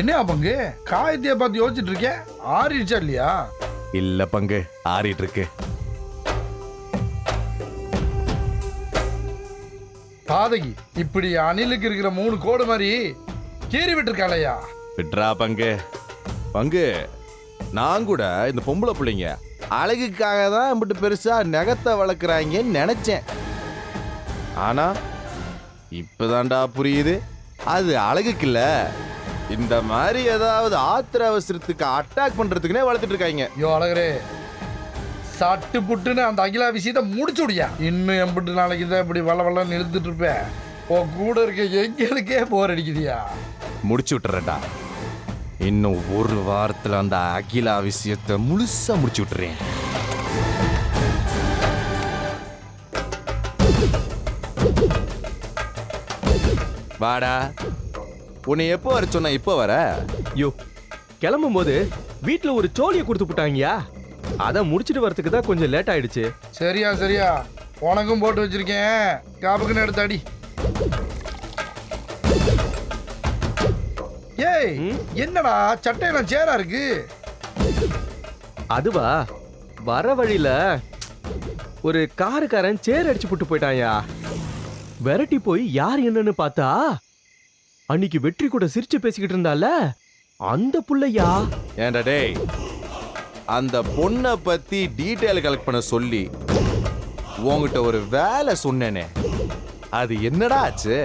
என்ன பங்கு? காயத்தைய பார்த்து யோசிச்சுட்டு இருக்கேன் ஆறிடுச்சா இல்லையா? இல்ல பங்கு ஆறிட்டு இருக்கு பாதகி இப்படி அணிலுக்கு இருக்கிற மூணு கோடு மாதிரி கீறி விட்டுருக்காளையா விட்றா பங்கு. பங்கு நான் கூட இந்த பொம்பளை பிள்ளைங்க அழகுக்காக தான் இப்படி பெருசா நகத்தை வளர்க்குறாங்கன்னு நினைச்சேன். ஆனா இப்பதான்டா புரியுது. அது அழகுக்கு இல்ல இந்த மாதிரி ஏதாவது ஆத்திர அவசரத்துக்கு அட்டாக் பண்றதுக்குனே வளர்த்துட்டு இருக்காங்க. ஐயோ அழகரே. சட்டு புட்டுன்னு அந்த அகிலா விஷயத்த முடிச்சு விடியா? இன்னும் எம்பிட்டு நாளைக்கு தான் இப்படி வள வளன்னு இழுத்துட்டு இருப்பேன் உன் கூட இருக்க எங்களுக்கே போர் அடிக்குதியா? முடிச்சு விட்டுறேன்டா. இன்னும் ஒரு வாரத்துல அந்த அகிலா விஷயத்தை முழுசா முடிச்சு விட்டுறேன். வாடா. உன்னை எப்போ வர சொன்ன இப்போ வர? யோ கிளம்பும் போது வீட்ல ஒரு சோழியை கொடுத்து விட்டாங்கயா? அதை முடிச்சிட்டு வரதுக்கு தான் கொஞ்சம் லேட் ஆயிடுச்சு. சரியா சரியா. உனக்கும் போட்டு வச்சிருக்கேன். காப்புக்குன்னு எடுத்து அடி. ஏய்? என்னடா சட்டையெல்லாம் சேரா இருக்கு? அதுவா? வர வழியில ஒரு காருக்காரன் சேர் அடிச்சு போட்டு போயிட்டான்யா. விரட்டி போய் யார் என்னன்னு பார்த்தா அன்னைக்கு வெற்றி கூட சிரிச்சு பேசிக்கிட்டு இருந்தால? அந்த புள்ளையா? ஏன்டா டேய் அந்த பொண்ணை பத்தி டீட்டெயில் கலெக்ட் பண்ண சொல்லி உங்ககிட்ட ஒரு வேலை சொன்னேனே. அது என்னடா ஆச்சு?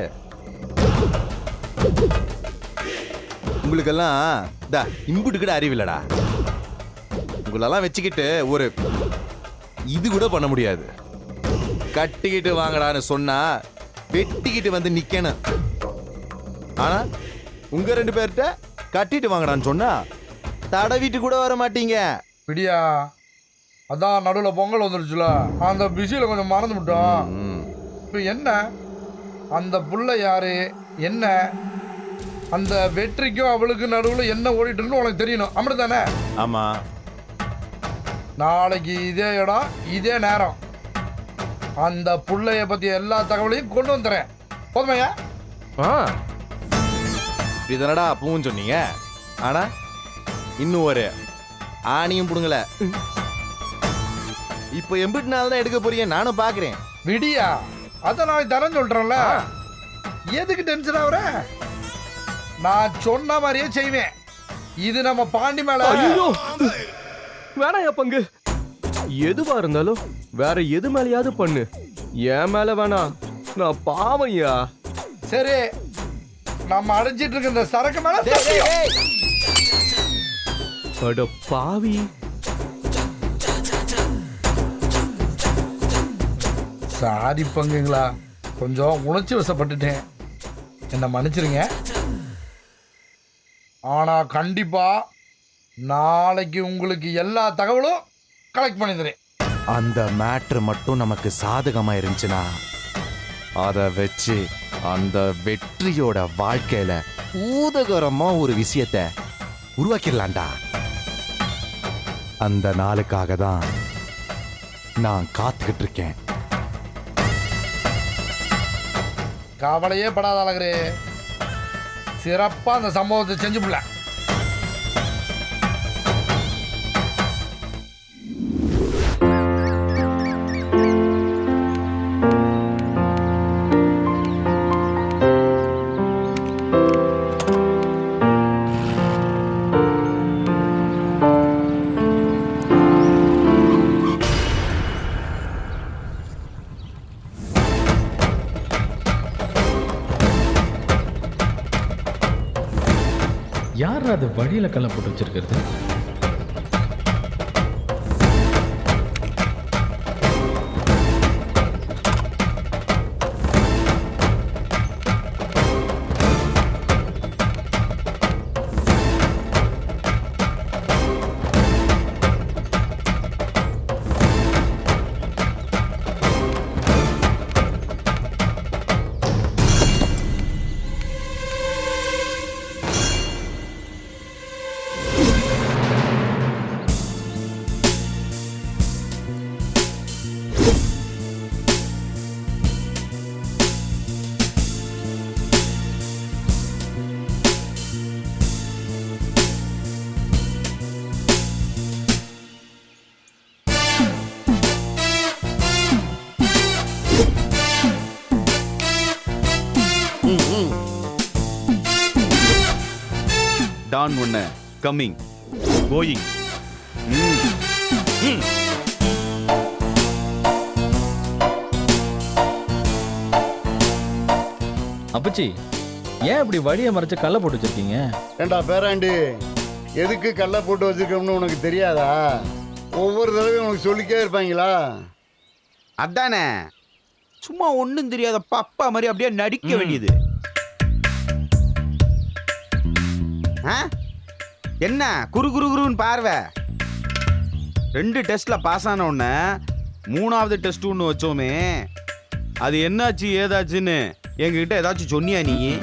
உங்களுக்கெல்லாம் டா இம்புட்டு கூட அறிவில்லடா. உங்களெல்லாம் வச்சுக்கிட்டு ஒரு இது கூட பண்ண முடியாது. கட்டிக்கிட்டு வாங்கடான்னு சொன்னா வெட்டிக்கிட்டு வந்து நிக்கணும். ஆனா உங்க ரெண்டு பேர்கிட்ட கட்டிட்டு வாங்கடான்னு சொன்னா தடவிட்டு கூட வர மாட்டீங்க. பிடியா அதான் நடுவில் பொங்கல் வந்துருச்சுல அந்த பிஸியில் கொஞ்சம் மறந்து விட்டோம். இப்போ என்ன? அந்த புள்ள யாரு? என்ன? அந்த வெற்றிக்கும் அவளுக்கு நடுவில் என்ன ஓடிட்டு இருக்குன்னு உனக்கு தெரியணும். அப்படி தானே ஆமா. நாளைக்கு இதே இடம் இதே நேரம். அந்த புள்ளைய பத்தி எல்லா தகவலையும் கொண்டு வந்துறேன் போதுமையா ஆ. இதுதானடா அப்பவும் சொன்னீங்க? ஆனா இன்னும் ஒரு ஆணியும் புடுங்கல. இப்போ எம்பிட்டு நாள் தான் எடுக்க போறீங்க நானும் பாக்குறேன். விடியா அதான் நாளைக்கு தரேன் சொல்றேன்ல. எதுக்கு டென்ஷன் ஆகுற நான் சொன்ன மாதிரியே செய்வேன். இது நம்ம பாண்டி மேல. ஐயோ! வேணாயா பங்கு. எதுவா இருந்தாலும் வேற எது மேலயாவது பண்ணு. என் மேல வேணாம். நான் பாவையா சரி நம்ம அடைஞ்சிட்டு இருக்க இந்த சரக்கு மேல சத்தியம். அட பாவி. சாரி பங்குங்களா? கொஞ்சம் உணர்ச்சி வசப்பட்டுட்டேன். என்ன மன்னிச்சிருங்க. ஆனா கண்டிப்பா நாளைக்கு உங்களுக்கு எல்லா தகவலும் கலெக்ட் பண்ணி தரேன் அந்த மேட்ரு மட்டும் நமக்கு சாதகமா இருந்துச்சுன்னா அதை வச்சு அந்த வெற்றியோட வாழ்க்கையில ஊதகரமா ஒரு விஷயத்த உருவாக்கிடலாம்டா. அந்த நாளுக்காக தான் நான் காத்துக்கிட்டு இருக்கேன். கவலையே படாத அழகரே. சிறப்பா அந்த சம்பவத்தை செஞ்சு பிள்ள. அது வழியில கல்ல போட்டு வச்சிருக்கிறது. கம்மிங் கோயிங் அப்பச்சி ஏன் இப்படி வழியை மறைச்சு கல்ல போட்டு வச்சிருக்கீங்க? ஏண்டா பேராண்டி எதுக்கு கல்ல போட்டு வச்சிருக்கோம்னு உனக்கு தெரியாதா? ஒவ்வொரு தடவையும் உனக்கு சொல்லிக்கே இருப்பாங்களா? அதானே சும்மா ஒண்ணும் தெரியாத பப்பா மாதிரி அப்படியே நடிக்க வேண்டியது. ஆ? என்ன? குரு குரு குருன்னு பார்வை. ரெண்டு டெஸ்ட்ல பாஸ் ஆன உடனே மூணாவது டெஸ்ட் ஒன்று வச்சோமே. அது என்னாச்சு ஏதாச்சுன்னு? எங்ககிட்ட ஏதாச்சும் சொன்னியா நீ?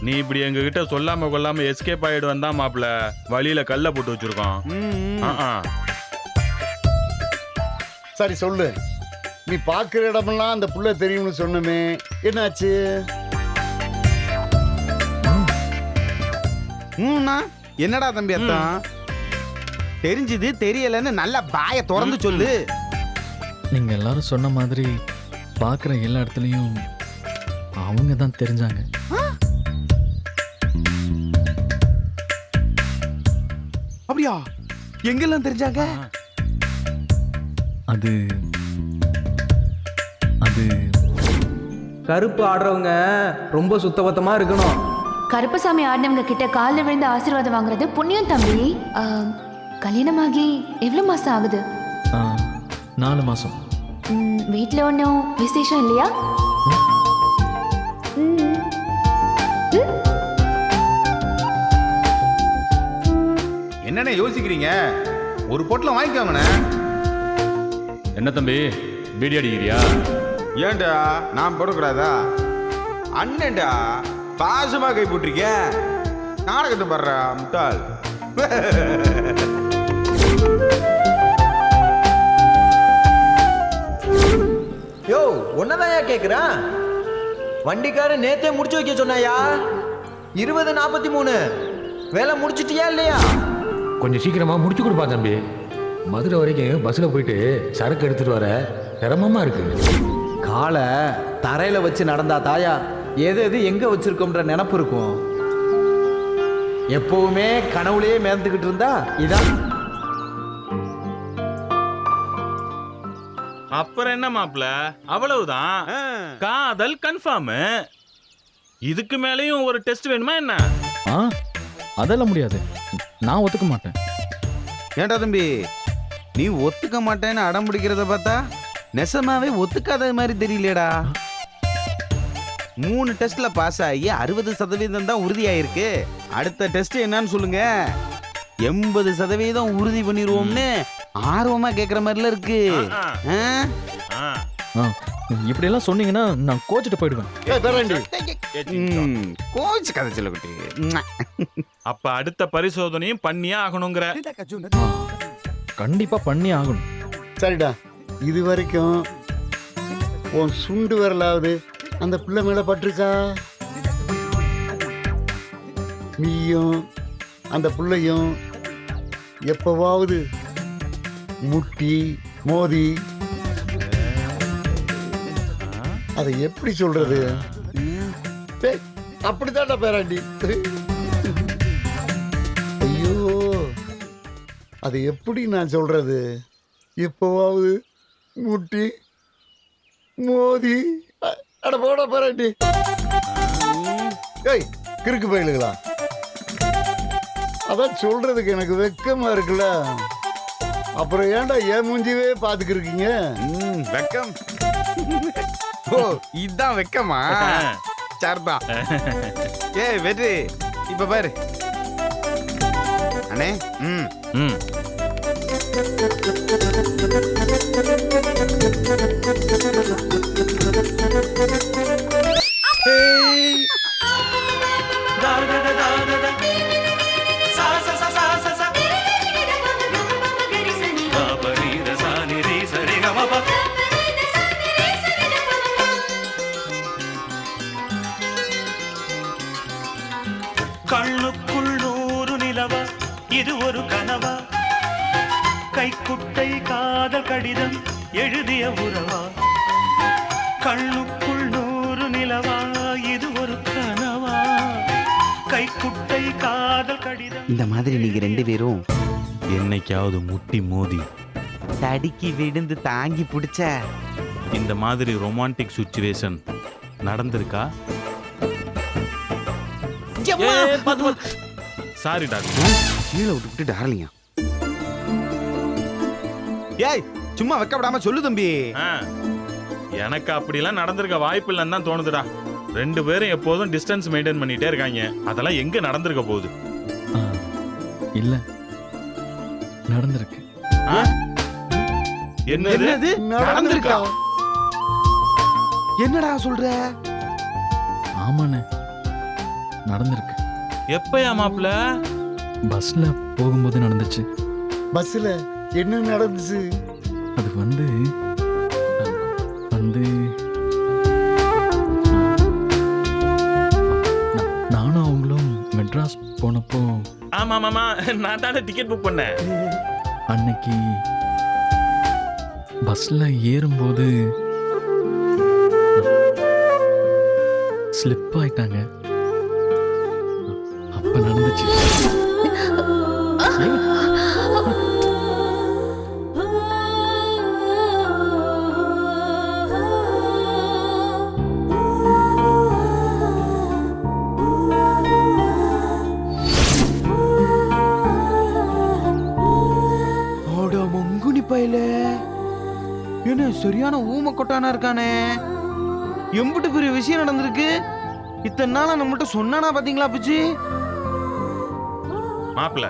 நீ இப்படி எங்ககிட்ட சொல்லாம கொள்ளாம எஸ்கேப் ஆயிடுவேன் தான் மாப்பிள. வழியில கல்ல போட்டு வச்சிருக்கோம். சரி சொல்லு. நீ பார்க்குற இடமெல்லாம் அந்த புள்ள தெரியும்னு சொன்னமே. என்னாச்சு? ம்னா, என்னடா தம்பி அர்த்தம்? தெரிஞ்சது தெரியலன்னு நல்லா பாய திறந்து சொல்லு. நீங்க எல்லாரும் சொன்ன மாதிரி பார்க்குற எல்லா இடத்துலையும் அவங்க தான் தெரிஞ்சாங்க. அப்படியா? எங்கெல்லாம் தெரிஞ்சாங்க? அது அது கருப்பு ஆடுறவங்க ரொம்ப சுத்தபத்தமா இருக்கணும். கருப்பசாமி ஆடினவங்க கிட்ட காலில் விழுந்து ஆசீர்வாதம் வாங்குறது புண்ணியம் தம்பி. ஆ, கல்யாணமாகி எவ்வளோ மாசம் ஆகுது? ஆ, நாலு மாசம். ம், வீட்ல ஒன்றும் விசேஷம் இல்லையா? ம். என்னண்ணே யோசிக்கிறீங்க? ஒரு பொட்டலம் வாங்கிக்கோங்கண்ணே. என்ன தம்பி பீடி அடிக்கிறியா? ஏன்டா நான் போடக்கூடாதா? அண்ணன்டா பாசமா கை போட்டிருக்கேன் நாடகத்தை பாடுறா முட்டாள். யோ உன்னதாயா கேக்குறான் வண்டிக்காரன் நேத்தே முடிச்சு வைக்க சொன்னாயா? இருபது நாற்பத்தி மூணு வேலை முடிச்சிட்டியா இல்லையா? கொஞ்சம் சீக்கிரமா முடிச்சு கொடுப்பா தம்பி. மதுரை வரைக்கும் பஸ்ஸில் போயிட்டு சரக்கு எடுத்துட்டு வர சிரமமா இருக்கு. காலை தரையில வச்சு நடந்தா தாயா? எது எது எங்க வச்சிருக்கோம்ன்ற நினப்பு இருக்கும். எப்பவுமே கனவுலயே மேந்துக்கிட்டு இருந்தா இதான் அப்புறம் என்ன மாப்பிள? அவ்வளவுதான். காதல் கன்ஃபார்ம் இதுக்கு மேலேயும் ஒரு டெஸ்ட் வேணுமா என்ன? ஆ அதெல்லாம் முடியாது. நான் ஒத்துக்க மாட்டேன். ஏன்டா தம்பி? நீ ஒத்துக்க மாட்டேன்னு அடம் பிடிக்கிறத பார்த்தா நெசமாவே ஒத்துக்காத மாதிரி தெரியலையேடா. மூணு டெஸ்ட்ல பாஸ் ஆகி அறுபது சதவீதம் தான் உறுதியாயிருக்கு. அடுத்த டெஸ்ட் என்னன்னு சொல்லுங்க. எண்பது சதவீதம் உறுதி பண்ணிடுவோம்னு ஆர்வமா கேக்குற மாதிரில இருக்கு. ஆ? இப்படியெல்லாம் சொன்னீங்கன்னா நான் கோச்சிட்டு போயிடுவேன். ஏ பேராண்டி ம், கோச்சு கதை சொல்ல குட்டி. அப்ப அடுத்த பரிசோதனையும் பண்ணியே ஆகணுங்கிற. கண்டிப்பா பண்ணி ஆகணும். சரிடா. இது வரைக்கும் உன் சுண்டு விரலாவது அந்த பிள்ளை மேலே பட்டிருக்கா? நீயும் அந்த பிள்ளையும் எப்பவாவது முட்டி மோதி. அதை எப்படி சொல்றது? அப்படித்தான்டா பேராண்டி. ஐயோ அது எப்படி நான் சொல்றது? எப்போவாவது முட்டி மோதி. அட போட பேராண்டி ஏய் கிறுக்கு பயிலுங்களா அதான் சொல்றதுக்கு எனக்கு வெக்கமா இருக்குல்ல. அப்புறம் ஏன்டா ஏன் மூஞ்சிவே பாத்துக்கிருக்கீங்க ம், வெக்கம். ஓ. இதான் வெக்கமா? சரிதான் ஏய் வெற்றி இப்ப பாரு. அண்ணே ம். ம். கண்ணுக்குள் காதல் கடிதம் எழுதிய உறவா? கண்ணுக்குள் நூறு நிலவா? இது ஒரு கனவா? கை குட்டை காதல் கடிதம் இந்த மாதிரி நீங்க ரெண்டு பேரும் என்னைக்காவது முட்டி மோதி தடுக்கி விழுந்து தாங்கி பிடிச்ச இந்த மாதிரி ரொமான்டிக் சுச்சுவேஷன் நடந்திருக்கா? Sorry doctor. கீழே விட்டுவிட்டு டார்லிங்க ஏய் சும்மா வைக்கப்படாம சொல்லு தம்பி. எனக்கு அப்படிலாம் நடந்திருக்க வாய்ப்பு இல்லைன்னு தான் தோணுதுடா. ரெண்டு பேரும் எப்போதும் டிஸ்டன்ஸ் மெயின்டைன் பண்ணிட்டே இருக்காங்க. அதெல்லாம் எங்க நடந்திருக்க போகுது? இல்ல. நடந்திருக்கு. ஆ? என்னது? நடந்திருக்கா? என்னடா சொல்ற? ஆமாண்ணே. நடந்திருக்கு. எப்பயா மாப்பிள்ள? பஸ்ல போகும்போது நடந்துச்சு பஸ்ஸில்? என்ன நடந்துச்சு? அது வந்து வந்து நானும் அவங்களும் மெட்ராஸ் போனப்போ ஆமா மாமா நான் தானே டிக்கெட் புக் பண்ணேன். அன்னைக்கு பஸ்ல ஏறும்போது ஸ்லிப் ஆயிட்டாங்க. அப்ப நடந்துச்சு. கொட்டானா இருக்கானே? எம்பிட்டு பெரிய விஷயம் நடந்திருக்கு. இத்தனை நாளா நம்மகிட்ட சொன்னானா பாத்தீங்களா பிச்சு மாப்பிள்ள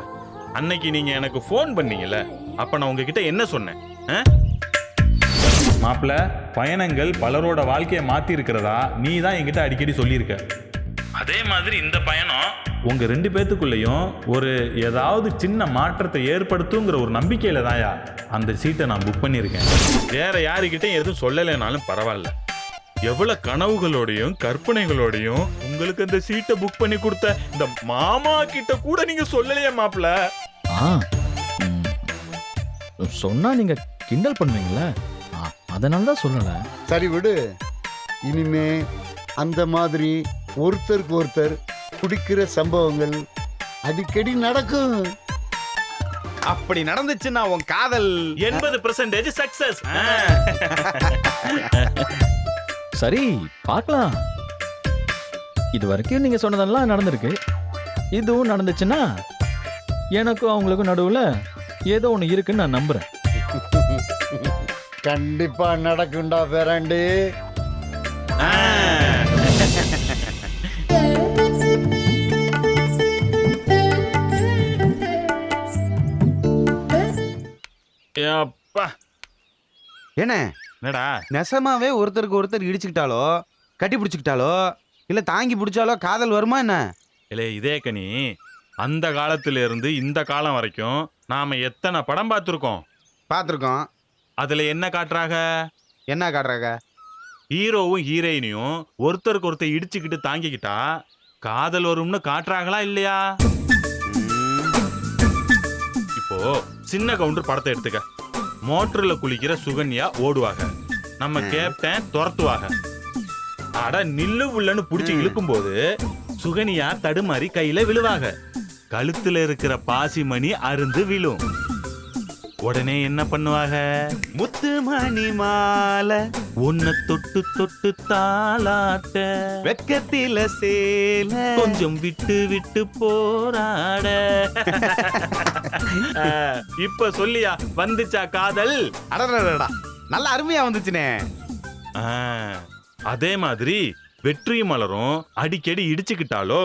அன்னைக்கு நீங்க எனக்கு ஃபோன் பண்ணீங்கல்ல அப்ப நான் உங்ககிட்ட என்ன சொன்னேன்? ஆ? மாப்பிள்ள பயணங்கள் பலரோட வாழ்க்கையை மாத்தி இருக்கிறதா நீ தான் என்கிட்ட அடிக்கடி சொல்லியிருக்க. அதே மாதிரி இந்த பயணம் உங்க ரெண்டு பேத்துக்குள்ளேயும் ஒரு ஏதாவது சின்ன மாற்றத்தை ஏற்படுத்துங்கிற ஒரு நம்பிக்கையில தாயா அந்த சீட்டை நான் புக் பண்ணியிருக்கேன். வேற யாருக்கிட்டையும் எதுவும் சொல்லலைனாலும் பரவாயில்ல. எவ்வளவு கனவுகளோடையும் கற்பனைகளோடையும் உங்களுக்கு அந்த சீட்டை புக் பண்ணி கொடுத்த இந்த மாமா கிட்ட கூட நீங்க சொல்லலையே மாப்பிள்ள ஆ சொன்னா நீங்க கிண்டல் பண்ணுவீங்களே. அதனால தான் சொல்லல. சரி விடு. இனிமே அந்த மாதிரி ஒருத்தருக்கு ஒருத்தர் குடிக்கிற சம்பவங்கள் அடிக்கடி நடக்கும். அப்படி நடந்துச்சுன்னா உன் காதல். எண்பது பெர்சன்டேஜ் சக்சஸ் சரி பார்க்கலாம். இது வரைக்கும் நீங்க சொன்னதெல்லாம் நடந்திருக்கு. இதுவும் நடந்துச்சுன்னா எனக்கும் அவங்களுக்கும் நடுவுல ஏதோ ஒன்று இருக்குன்னு நான் நம்புறேன். கண்டிப்பா நடக்கும்டா பேராண்டி. அப்பா என்ன? என்னடா? நெசமாவே ஒருத்தருக்கு ஒருத்தர் இடிச்சுக்கிட்டாலோ கட்டி பிடிச்சிக்கிட்டாலோ இல்ல தாங்கி பிடிச்சாலோ காதல் வருமா என்ன? இல்லே இதே கனி அந்த காலத்துல இருந்து இந்த காலம் வரைக்கும் நாம எத்தனை படம் பார்த்துருக்கோம்? பார்த்துருக்கோம். அதுல என்ன காட்டுறாங்க என்ன காட்டுறாங்க ஹீரோவும் ஹீரோயினையும் ஒருத்தருக்கு ஒருத்தர் இடிச்சுக்கிட்டு தாங்கிக்கிட்டா காதல் வரும்னு காட்டுறாங்களா இல்லையா? இப்போ சின்ன கவுண்டர் படத்தை எடுத்துக்க. மோட்டர்ல குளிக்கிற சுகன்யா ஓடுவாங்க. நம்ம கேப்டன் துரத்துவாங்க. அட நில்லு உள்ளன்னு புடிச்சு இழுக்கும்போது சுகன்யா தடுமாறி கையில விழுவாங்க. கழுத்துல இருக்கிற பாசிமணி அருந்து விழும். உடனே என்ன பண்ணுவாங்க? முத்து மணி மாலை உன்னை தொட்டு தொட்டு தாளாட்ட. வெக்கத்தில சேல கொஞ்சம் விட்டு விட்டு போராட. இப்ப சொல்லியா வந்துச்சா காதல்? அடடடடா நல்ல அருமையா வந்துச்சுனே. அதே மாதிரி வெற்றி மலரும் அடிக்கடி இடிச்சுக்கிட்டாலோ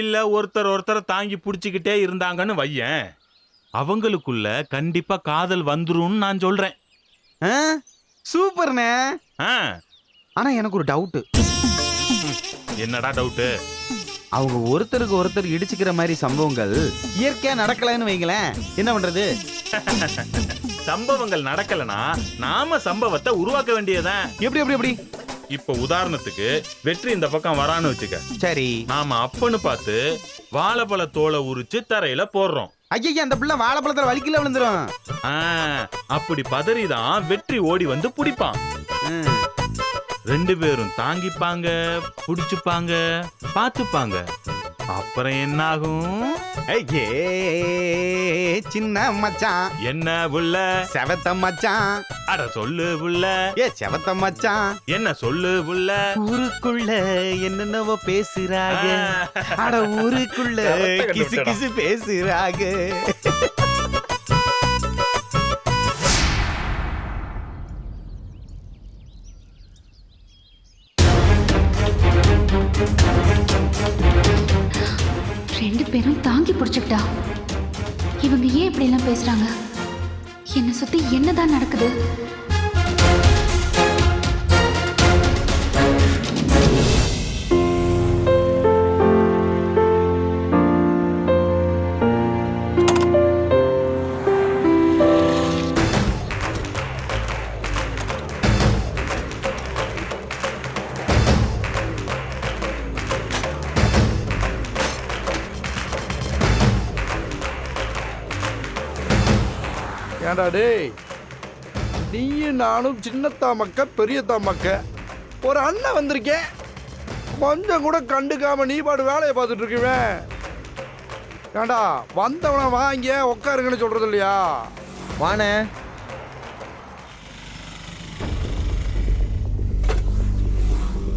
இல்ல ஒருத்தர் ஒருத்தரை தாங்கி பிடிச்சுக்கிட்டே இருந்தாங்கன்னு வையேன் அவங்களுக்குள்ள கண்டிப்பா காதல் வந்துரும்னு நான் சொல்றேன்? சூப்பர்ண்ணே ஆனா எனக்கு ஒரு டவுட் என்னடா டவுட்டு? அவங்க ஒருத்தருக்கு ஒருத்தர் இடிச்சுக்கிற மாதிரி சம்பவங்கள் இயற்கையா நடக்கலைன்னு வைங்களேன். என்ன பண்றது? சம்பவங்கள் நடக்கலனா நாம சம்பவத்தை உருவாக்க வேண்டியதுதான். எப்படி எப்படி எப்படி? இப்ப உதாரணத்துக்கு வெற்றி இந்த பக்கம் வரான்னு வச்சுக்க. சரி. நாம அப்பன்னு பார்த்து வாழைப்பழ தோலை உரிச்சு தரையில போடுறோம். ஐயா அந்த பிள்ளை வாழைப்பழத்துல வலிக்கல விழுந்துரும். ஆ, அப்படி பதறிதான் வெற்றி ஓடி வந்து பிடிப்பான். ரெண்டு பேரும் தாங்கிப்பாங்க புடிச்சுப்பாங்க பார்த்துப்பாங்க அப்புறம் என்ன ஆகும் சின்ன மச்சான். என்ன புள்ள செவத்த மச்சான். அட சொல்லு புள்ள ஏ செவத்த மச்சான். என்ன சொல்லு புள்ள ஊருக்குள்ள என்னென்னவோ பேசுறாங்க. அட ஊருக்குள்ள கிசு. கிசு பேசுறாங்க. பேரும் தாங்கி பிடிச்சிக்கிட்டா. இவங்க ஏன் இப்படி எல்லாம் பேசுறாங்க? என்னை சுத்தி என்னதான் நடக்குது? ஏன்டா டேய்? நீயும் நானும் சின்னத்தா மக்க பெரியத்தா மக்க ஒரு அண்ணன் வந்திருக்கேன். கொஞ்சம் கூட கண்டுக்காம நீ பாடு வேலையை பார்த்துட்டு இருக்குவேன் ஏன்டா வந்தவனை வாங்க உட்காருங்கன்னு சொல்றது இல்லையா? வானே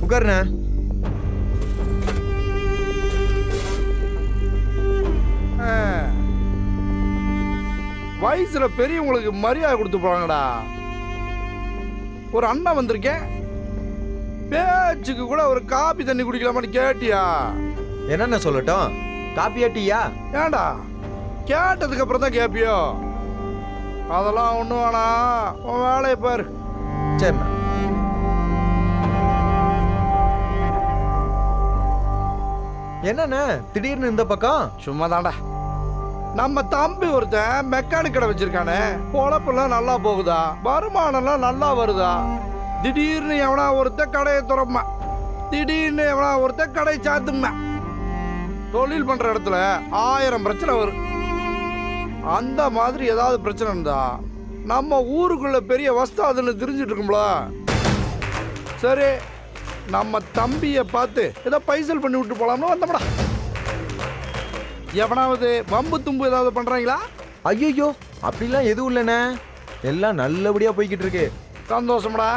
உட்காருண்ணே ஆ. வயசுல பெரியவங்களுக்கு மரியாதை கொடுத்து போறாங்கடா. ஒரு அண்ணன் வந்திருக்கேன். பேச்சுக்கு கூட ஒரு காபி தண்ணி குடிக்கலாமான்னு கேட்டியா? என்னென்ன சொல்லட்டும்? காப்பியா டீயா? ஏன்டா? கேட்டதுக்கு அப்புறம் தான் கேப்பியோ? அதெல்லாம் ஒன்றும் வேணாம் உன் வேலையை பாரு. சரிண்ணா. என்னண்ணே? திடீர்னு இந்த பக்கம்? சும்மா தான்டா நம்ம தம்பி ஒருத்தன் மெக்கானிக் கடை வச்சிருக்கானே. பொழப்பெல்லாம் நல்லா போகுதா? வருமானம்லாம் நல்லா வருதா? திடீர்னு எவனா ஒருத்தன் கடையை திறமா திடீர்னு எவனா ஒருத்தன் கடையை சாத்துமே தொழில் பண்ற இடத்துல ஆயிரம் பிரச்சனை வரும். அந்த மாதிரி ஏதாவது பிரச்சனை இருந்தா நம்ம ஊருக்குள்ள பெரிய வஸ்தாதுன்னு தெரிஞ்சிட்டு இருக்கும்ல. சரி நம்ம தம்பியை பார்த்து ஏதோ பைசல் பண்ணி விட்டு போலாம்னு வந்தோம்டா. எவனாவது வம்பு தும்பு ஏதாவது பண்றாங்களா? ஐயோ அப்படிலாம் எதுவும் இல்லைண்ணே. எல்லாம் நல்லபடியா போய்கிட்டு இருக்கு. சந்தோஷம்டா.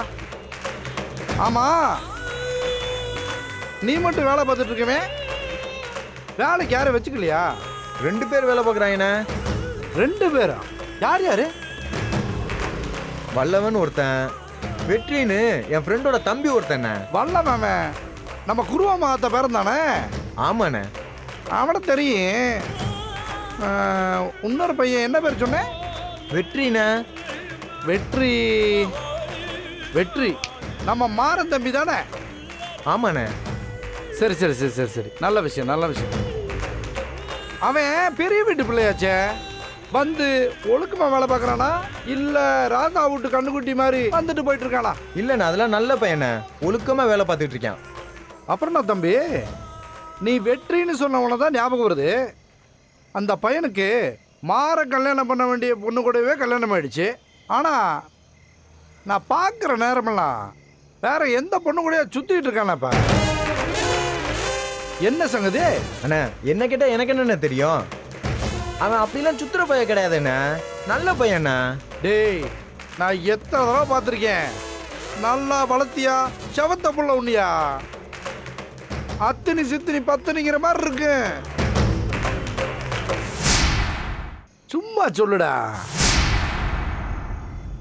ஆமா. நீ மட்டும் வேலை பார்த்துட்டு இருக்கவே? வேலைக்கு யாரும் வச்சுக்கலையா? ரெண்டு பேர் வேலை பார்க்குறாங்கண்ணே. ரெண்டு பேரா? யார் யாரு? வல்லவன் ஒருத்தன் வெற்றின்னு என் ஃப்ரெண்டோட தம்பி ஒருத்தண்ணே வல்ல மாமே நம்ம குருவா மாத்த பேரன் தானே? ஆமாண்ணே. அவனை தெரியும். இன்னொரு பையன் என்ன பேர் சொன்னேன் வெற்றிண்ணே. வெற்றி. வெற்றி. நம்ம மாறன் தம்பி தானே? ஆமாண்ணே. சரி சரி சரி சரி சரி. நல்ல விஷயம் நல்ல விஷயம். அவன் பெரிய வீட்டு பிள்ளையாச்சே. வந்து ஒழுக்கமா வேலை பார்க்கறானா? இல்ல ராதா வீட்டு கண்ணுக்குட்டி மாதிரி வந்துட்டு போயிட்டு இருக்கானா இல்லைண்ணே அதெல்லாம் நல்ல பையண்ணே. ஒழுக்கமா வேலை பார்த்துட்டு இருக்கேன். அப்புறம் தம்பி? நீ வெற்றின்னு சொன்னவன தான் ஞாபகம் வருது. அந்த பையனுக்கு மாற கல்யாணம் பண்ண வேண்டிய பொண்ணு கூடவே கல்யாணம் ஆயிடுச்சு. ஆனால் நான் பார்க்குற நேரமெல்லாம் வேற எந்த பொண்ணு கூடயா சுற்றிட்டு இருக்கானப்பா என்ன சங்கதி? அண்ணா என்ன கேட்டா எனக்கு என்னண்ணே தெரியும்? அவன் அப்படிலாம் சுத்துற பையன் கிடையாதுண்ணே. நல்ல பையண்ணா டேய் நான் எத்தனை தடவை பார்த்துருக்கேன். நல்லா வளர்த்தியா செவத்த புள்ள உண்ணியா அத்தினி சித்தினி பத்தினிங்கிற மாதிரி இருக்கு. சும்மா சொல்லுடா.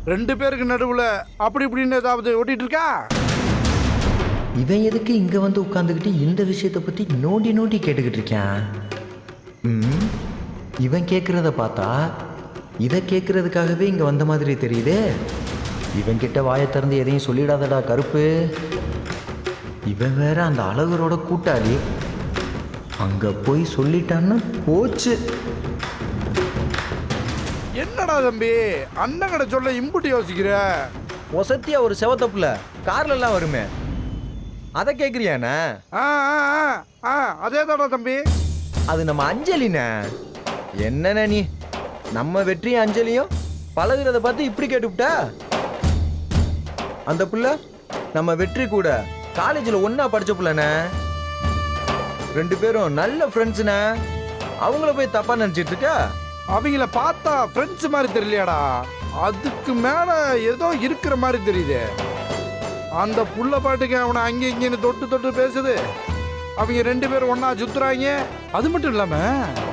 ரெண்டு பேருக்கு நடுவுல அப்படி இப்படின்னு ஏதாவது ஓட்டிட்டு இருக்கா? இவன் எதுக்கு இங்கே வந்து உட்காந்துக்கிட்டு இந்த விஷயத்தை பற்றி நோண்டி நோண்டி கேட்டுக்கிட்டு இருக்கான்? ம். இவன் கேட்குறத பார்த்தா இதை கேட்குறதுக்காகவே இங்கே வந்த மாதிரி தெரியுதே. இவன் கிட்ட வாயை திறந்து எதையும் சொல்லிடாதடா கருப்பு. இவன் வேற அந்த அழகரோட கூட்டாளி. அங்கே போய் சொல்லிட்டான்னா போச்சு. என்னடா தம்பி அண்ணன் கடை சொல்ல இம்புட்டு யோசிக்கிற? ஒசத்தியா ஒரு செவத்தப்புல கார்ல எல்லாம் வருமே. அதை கேட்குறியாண்ணே ஆ ஆ, ஆ, ஆ அதே தம்பி. அது நம்ம அஞ்சலிண்ணே. என்னண்ணே நீ? நம்ம வெற்றியும் அஞ்சலியும் பழகுறத பார்த்து இப்படி கேட்டுவிட்டா அந்த புள்ள நம்ம வெற்றி கூட. காலேஜில் ஒன்றா படித்த புள்ளண்ணே. ரெண்டு பேரும் நல்ல ஃப்ரெண்ட்ஸ்ண்ணே அவங்கள போய் தப்பாக நினச்சிட்டு இருக்கா? அவங்கள பார்த்தா ஃப்ரெண்ட்ஸ் மாதிரி தெரியலையாடா. அதுக்கு மேலே ஏதோ இருக்கிற மாதிரி தெரியுது. அந்த புள்ள பாட்டுக்கு அவனை அங்கே இங்கேன்னு தொட்டு தொட்டு பேசுது. அவங்க ரெண்டு பேரும் ஒன்றா சுற்றுறாங்க அது மட்டும் இல்லாமல்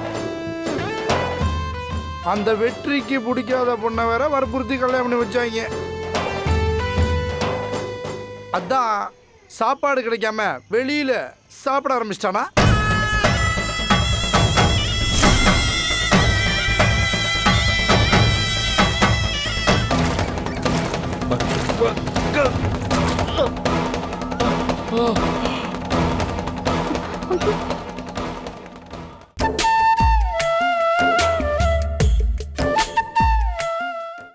அந்த வெற்றிக்கு பிடிக்காத பொண்ணை வேற வற்புறுத்தி கல்யாணம் பண்ணி வச்சாங்க. அதான் சாப்பாடு கிடைக்காம வெளியில சாப்பிட ஆரம்பிச்சிட்டானா Oh.